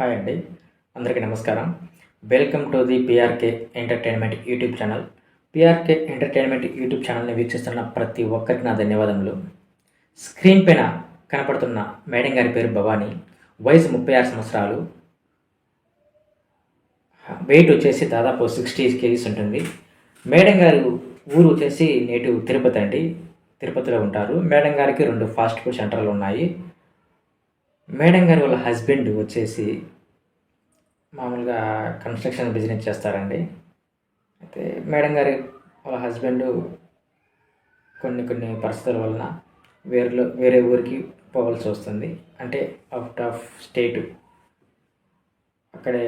Hi అండి. అందరికీ నమస్కారం. Welcome to the PRK entertainment YouTube channel. PRK entertainment YouTube ఛానల్ని వీక్షిస్తున్న ప్రతి ఒక్కరికి నా ధన్యవాదములు. స్క్రీన్ పైన కనపడుతున్న మేడం గారి పేరు భవానీ. వయసు ముప్పై ఆరు సంవత్సరాలు. వెయిట్ వచ్చేసి దాదాపు సిక్స్టీ కేజీస్ ఉంటుంది. మేడం గారు ఊరు వచ్చేసి నేటివ్ తిరుపతి అండి. తిరుపతిలో ఉంటారు. మేడం గారికి రెండు ఫాస్ట్ ఫుడ్ సెంటర్లు ఉన్నాయి. మేడం గారు వాళ్ళ హస్బెండ్ వచ్చేసి మామూలుగా కన్స్ట్రక్షన్ బిజినెస్ చేస్తారండి. అయితే మేడం గారి వాళ్ళ హస్బెండ్ కొన్ని కొన్ని పరిస్థితుల వలన వేరేలో వేరే ఊరికి పోవాల్సి వస్తుంది. అంటే అవుట్ ఆఫ్ స్టేట్ అక్కడే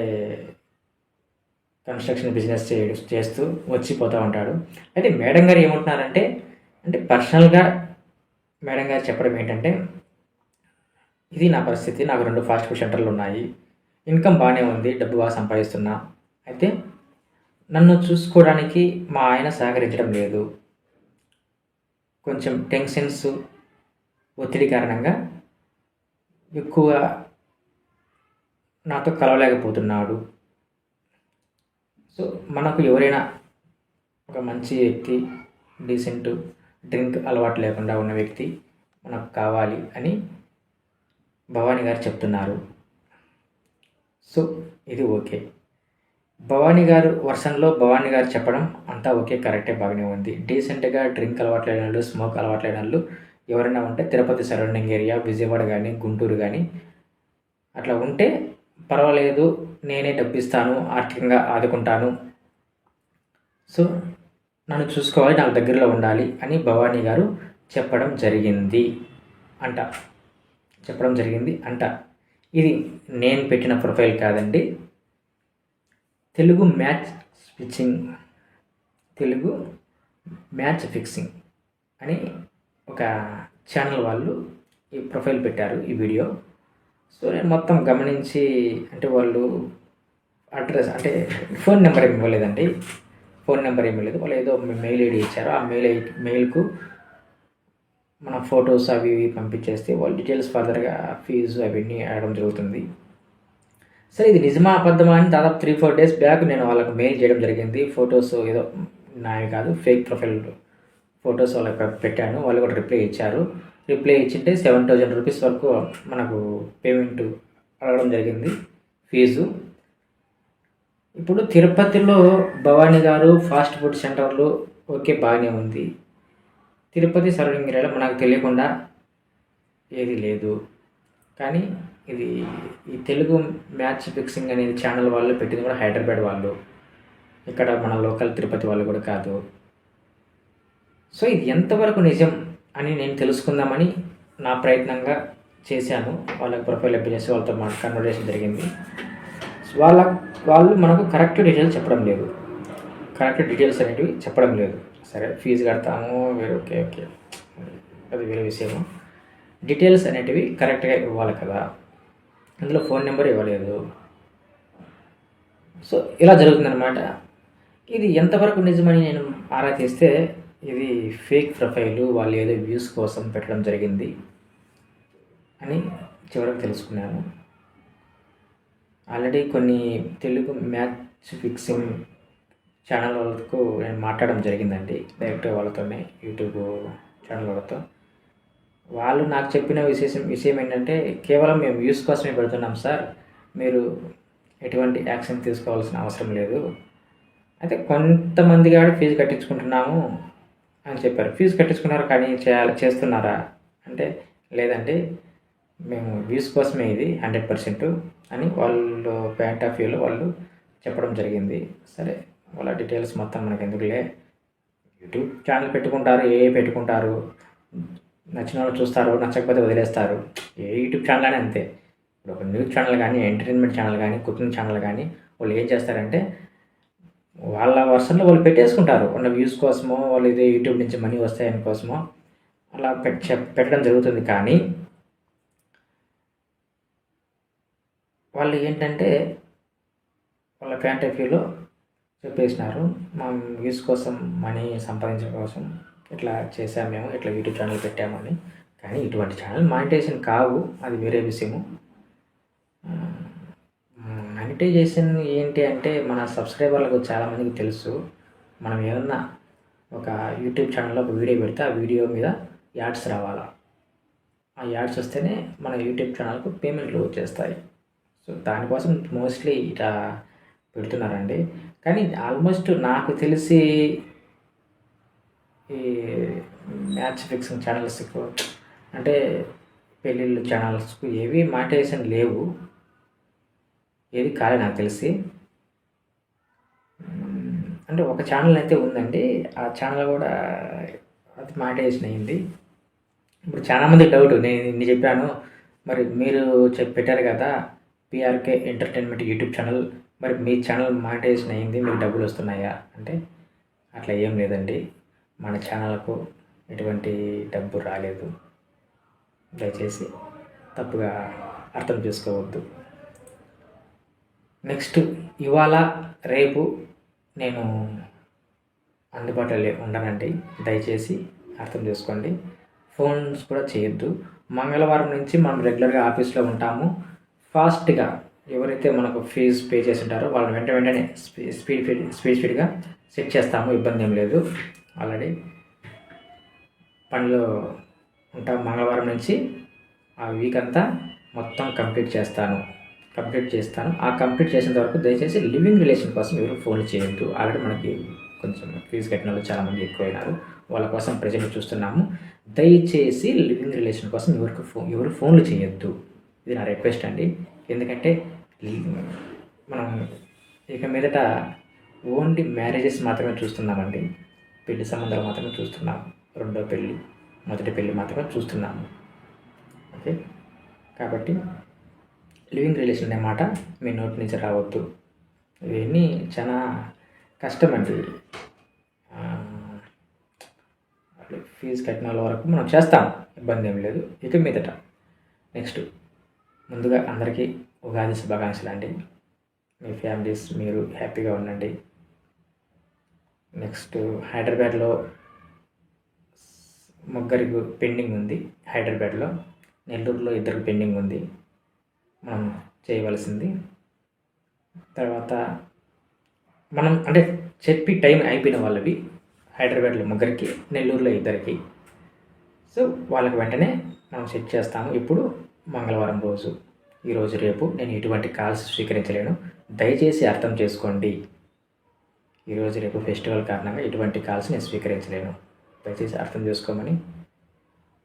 కన్స్ట్రక్షన్ బిజినెస్ చే చేస్తూ వచ్చిపోతూ ఉంటాడు. అయితే మేడం గారు ఏమంటున్నారంటే అంటే పర్సనల్గా మేడం గారు చెప్పడం ఏంటంటే ఇది నా పరిస్థితి. నాకు రెండు ఫాస్ట్ ఫుడ్ సెంటర్లు ఉన్నాయి. ఇన్కమ్ బాగానే ఉంది డబ్బు బాగా సంపాదిస్తున్నా. అయితే నన్ను చూసుకోవడానికి మా ఆయన సహకరించడం లేదు. కొంచెం టెన్షన్స్ ఒత్తిడి కారణంగా ఎక్కువ నాతో కలవలేకపోతున్నాడు. సో మనకు ఎవరైనా ఒక మంచి వ్యక్తి డీసెంట్ డ్రింక్ అలవాటు లేకుండా ఉన్న వ్యక్తి మనకు కావాలి అని భవానీ గారు చెప్తున్నారు. సో ఇది ఓకే. భవానీ గారు వర్షంలో భవానీ గారు చెప్పడం అంతా ఓకే కరెక్టే బాగానే ఉంది. డీసెంట్గా డ్రింక్ అలవాట్లేని వాళ్ళు స్మోక్ అలవాట్లేని వాళ్ళు ఎవరైనా ఉంటే తిరుపతి సరౌండింగ్ ఏరియా విజయవాడ కానీ గుంటూరు కానీ అట్లా ఉంటే పర్వాలేదు నేనే డబ్బిస్తాను ఆర్థికంగా ఆదుకుంటాను. సో నన్ను చూసుకోవాలి నాకు దగ్గరలో ఉండాలి అని భవానీ గారు చెప్పడం జరిగింది అంట. చెప్పడం జరిగింది అంట. ఇది నేను పెట్టిన ప్రొఫైల్ కాదండి. Telugu match switching Telugu match fixing అని ఒక ఛానల్ వాళ్ళు ఈ ప్రొఫైల్ పెట్టారు ఈ వీడియో. సో నేను మొత్తం గమనించి అంటే వాళ్ళు అడ్రస్ అంటే ఫోన్ నెంబర్ ఏమి ఇవ్వలేదండి. ఫోన్ నెంబర్ ఏమి లేదు వాళ్ళు ఏదో మెయిల్ ఐడి ఇచ్చారు. ఆ మెయిల్ ఐడి మెయిల్కు మన ఫొటోస్ అవి ఇవి పంపించేస్తే వాళ్ళు డీటెయిల్స్ ఫర్దర్గా ఫీజు అవన్నీ అడగడం జరుగుతుంది. సరే ఇది నిజమా అబద్ధమా అని దాదాపు త్రీ ఫోర్ డేస్ బ్యాక్ నేను వాళ్ళకు మెయిల్ చేయడం జరిగింది. ఫొటోస్ ఏదో నావి కాదు ఫేక్ ప్రొఫైల్ ఫొటోస్ వాళ్ళకి పెట్టాను. వాళ్ళు కూడా రిప్లై ఇచ్చారు. రిప్లై ఇచ్చింటే సెవెన్ థౌజండ్ రూపీస్ వరకు మనకు పేమెంట్ అడగడం జరిగింది ఫీజు ఇప్పుడు తిరుపతిలో భవానీ గారు ఫాస్ట్ ఫుడ్ సెంటర్లు ఓకే బాగానే ఉంది. తిరుపతి సరౌండింగ్ ఏరియాలో మనకు తెలియకుండా ఏది లేదు. కానీ ఇది ఈ తెలుగు మ్యాచ్ ఫిక్సింగ్ అనేది ఛానల్ వాళ్ళు పెట్టింది కూడా హైదరాబాద్ వాళ్ళు. ఇక్కడ మన లోకల్ తిరుపతి వాళ్ళు కూడా కాదు. సో ఇది ఎంతవరకు నిజం అని నేను తెలుసుకుందామని నా ప్రయత్నంగా చేశాను. వాళ్ళకి ప్రొఫైల్ అప్లై చేసి వాళ్ళతో మాట కన్వర్జేషన్ జరిగింది. వాళ్ళ వాళ్ళు మనకు కరెక్ట్ డీటెయిల్స్ చెప్పడం లేదు. కరెక్ట్ డీటెయిల్స్ అనేటివి చెప్పడం లేదు. సరే ఫీజు కడతాము వేరే ఓకే ఓకే. అది వేరే విషయము. డీటెయిల్స్ అనేటివి కరెక్ట్గా ఇవ్వాలి కదా. అందులో ఫోన్ నెంబర్ ఇవ్వలేదు. సో ఇలా జరుగుతుందన్నమాట. ఇది ఎంతవరకు నిజమని నేను ఆరా తీస్తే ఇది ఫేక్ ప్రొఫైలు వాళ్ళు ఏదో వ్యూస్ కోసం పెట్టడం జరిగింది అని చివరికి తెలుసుకున్నాను. ఆల్రెడీ కొన్ని తెలుగు మ్యాచ్ ఫిక్సింగ్ ఛానల్ వాళ్ళకు నేను మాట్లాడడం జరిగిందండి. డైరెక్ట్ వాళ్ళతోనే యూట్యూబ్ ఛానల్ వాళ్ళతో వాళ్ళు నాకు చెప్పిన విశేషం విషయం ఏంటంటే కేవలం మేము వ్యూస్ కోసమే పెడుతున్నాం సార్. మీరు ఎటువంటి యాక్షన్ తీసుకోవాల్సిన అవసరం లేదు. అయితే కొంతమంది కాడ ఫీజు కట్టించుకుంటున్నాము అని చెప్పారు. ఫీజు కట్టించుకున్నారు? కానీ చేయాలి చేస్తున్నారా? అంటే లేదండి. మేము వ్యూస్ కోసమే ఇది హండ్రెడ్ పర్సెంట్ అని వాళ్ళు పాయింట్ ఆఫ్ వ్యూలో వాళ్ళు చెప్పడం జరిగింది. సరే. వాళ్ళ డీటెయిల్స్ మొత్తం మనకి ఎందుకులే యూట్యూబ్ ఛానల్ పెట్టుకుంటారు ఏ పెట్టుకుంటారు. నచ్చిన వాళ్ళు చూస్తారు నచ్చకపోతే వదిలేస్తారు. ఏ యూట్యూబ్ ఛానల్ అని అంతే. ఇప్పుడు ఒక న్యూస్ ఛానల్ కానీ ఎంటర్టైన్మెంట్ ఛానల్ కానీ కుకింగ్ ఛానల్ కానీ వాళ్ళు ఏం చేస్తారంటే వాళ్ళ వర్షన్లో వాళ్ళు పెట్టేసుకుంటారు. వాళ్ళ వ్యూస్ కోసమో వాళ్ళు ఇదే యూట్యూబ్ నుంచి మనీ వస్తాయని కోసమో అలా పెట్ పెట్టడం జరుగుతుంది. కానీ వాళ్ళు ఏంటంటే వాళ్ళ పాయింట్ ఆఫ్ వ్యూలో చెప్పేసినారు. మా వ్యూస్ కోసం మనీ సంపాదించడం కోసం ఇట్లా చేసాం మేము ఇట్లా యూట్యూబ్ ఛానల్ పెట్టామని కానీ ఇటువంటి ఛానల్ మానిటైజేషన్ కావు అది వేరే విషయము. మానిటైజేషన్ ఏంటి అంటే మన సబ్స్క్రైబర్లకు చాలామందికి తెలుసు. మనం ఏమన్నా ఒక యూట్యూబ్ ఛానల్లో ఒక వీడియో పెడితే ఆ వీడియో మీద యాడ్స్ రావాలా? ఆ యాడ్స్ వస్తేనే మన యూట్యూబ్ ఛానల్కు పేమెంట్లు వచ్చేస్తాయి. సో దానికోసం మోస్ట్లీ ఇట్లా పెడుతున్నారండి. కానీ ఆల్మోస్ట్ నాకు తెలిసి ఈ మ్యాచ్ ఫిక్సింగ్ ఛానల్స్కు అంటే పెళ్ళిళ్ళు ఛానల్స్కు ఏవి మాటేషన్ లేవు. ఏది కాలే నాకు తెలిసి. అంటే ఒక ఛానల్ అయితే ఉందండి. ఆ ఛానల్ కూడా అది మాటేషన్ అయింది ఇప్పుడు చాలామంది డౌట్ నేను ఇన్ని చెప్పాను. మరి మీరు చెప్పి పెట్టారు కదా పిఆర్కే ఎంటర్టైన్మెంట్ యూట్యూబ్ ఛానల్ మరి మీ ఛానల్ మానిటైజేషన్ అయింది మీకు డబ్బులు వస్తున్నాయా? అంటే అట్లా ఏం లేదండి. మన ఛానల్కు ఎటువంటి డబ్బు రాలేదు. దయచేసి తప్పుగా అర్థం చేసుకోవద్దు. నెక్స్ట్ ఇవాళ రేపు నేను అందుబాటులో ఉండనండి. దయచేసి అర్థం చేసుకోండి. ఫోన్స్ కూడా చేయొద్దు. మంగళవారం నుంచి మనం రెగ్యులర్గా ఆఫీస్లో ఉంటాము. ఫాస్ట్గా ఎవరైతే మనకు ఫీజు పే చేసి ఉంటారో వాళ్ళని వెంట వెంటనే స్పీడ్ ఫీడ్ స్పీడ్ స్పీడ్గా సెట్ చేస్తాము ఇబ్బంది ఏం లేదు. ఆల్రెడీ పనిలో ఉంటాం. మంగళవారం నుంచి ఆ వీక్ అంతా మొత్తం కంప్లీట్ చేస్తాను. కంప్లీట్ చేస్తాను. ఆ కంప్లీట్ చేసిన వరకు దయచేసి లివింగ్ రిలేషన్ కోసం ఎవరు ఫోన్ చేయొద్దు. ఆల్రెడీ మనకి కొంచెం ఫీజు కట్టిన వాళ్ళు చాలామంది ఎక్కువైనారు. వాళ్ళ కోసం ప్రజెంట్ చూస్తున్నాము. దయచేసి లివింగ్ రిలేషన్ కోసం ఎవరికి ఫోన్ ఎవరు ఫోన్లు చేయొద్దు. ఇది నా రిక్వెస్ట్ అండి. ఎందుకంటే మనం ఇక మీదట ఓన్లీ మ్యారేజెస్ మాత్రమే చూస్తున్నామండి. పెళ్ళి సంబంధాలు మాత్రమే చూస్తున్నాము. రెండో పెళ్ళి మొదటి పెళ్ళి మాత్రమే చూస్తున్నాము. ఓకే? కాబట్టి లివింగ్ రిలేషన్ అనే మాట మీ నోటి నుంచి రావద్దు. ఇవన్నీ చాలా కష్టం అండి ఫీజు కట్టిన వాళ్ళ వరకు మనం చేస్తాం. ఇబ్బంది ఏం లేదు. ఇక మీదట నెక్స్ట్ ముందుగా అందరికీ ఉగాది శుభాకాంక్షలు అండి. మీ ఫ్యామిలీస్ మీరు హ్యాపీగా ఉండండి. నెక్స్ట్ హైదరాబాద్లో ముగ్గురికి పెండింగ్ ఉంది హైదరాబాద్లో. నెల్లూరులో ఇద్దరికి పెండింగ్ ఉంది. మనం చేయవలసింది. తర్వాత మనం అంటే చెప్పి టైం అయిపోయిన వాళ్ళవి హైదరాబాద్లో ముగ్గురికి నెల్లూరులో ఇద్దరికి. సో వాళ్ళకి వెంటనే మనం సెట్ చేస్తాము. ఇప్పుడు మంగళవారం రోజు. ఈరోజు రేపు నేను ఎటువంటి కాల్స్ స్వీకరించలేను. దయచేసి అర్థం చేసుకోండి. ఈరోజు రేపు ఫెస్టివల్ కారణంగా ఎటువంటి కాల్స్ నేను స్వీకరించలేను. దయచేసి అర్థం చేసుకోమని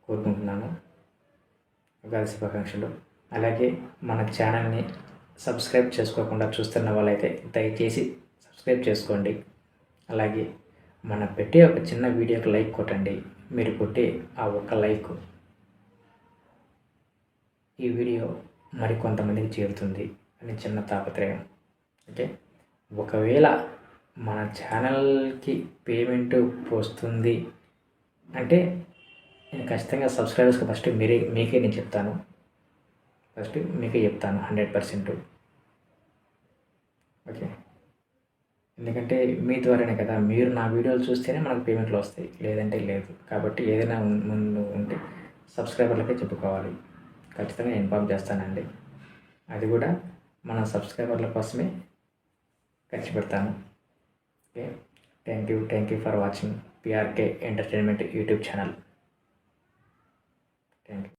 కోరుకుంటున్నాను. ఉగాది శుభాకాంక్షలు. అలాగే మన ఛానల్ని సబ్స్క్రైబ్ చేసుకోకుండా చూస్తున్న వాళ్ళైతే దయచేసి సబ్స్క్రైబ్ చేసుకోండి. అలాగే మన పెట్టే ఒక చిన్న వీడియోకి లైక్ కొట్టండి. మీరు కొట్టే ఆ ఒక్క లైక్ ఈ వీడియో మరికొంతమందికి చేరుతుంది అని చిన్న తాపత్రయం. ఓకే? ఒకవేళ మన ఛానల్కి పేమెంట్ వస్తుంది అంటే నేను ఖచ్చితంగా సబ్స్క్రైబర్స్కి ఫస్ట్ మీరే మీకే నేను చెప్తాను. ఫస్ట్ మీకే చెప్తాను హండ్రెడ్ పర్సెంట్. ఓకే? ఎందుకంటే మీ ద్వారానే కదా. మీరు నా వీడియోలు చూస్తేనే మనకు పేమెంట్లు వస్తాయి. లేదంటే లేదు. కాబట్టి ఏదైనా ముందు ఉంటే సబ్స్క్రైబర్లకే చెప్పుకోవాలి. ఖచ్చితంగా ఇన్ఫామ్ చేస్తానండి. అది కూడా మన సబ్స్క్రైబర్ల కోసమే ఖర్చు పెడతాను okay thank you thank you for watching PRK entertainment YouTube channel thank you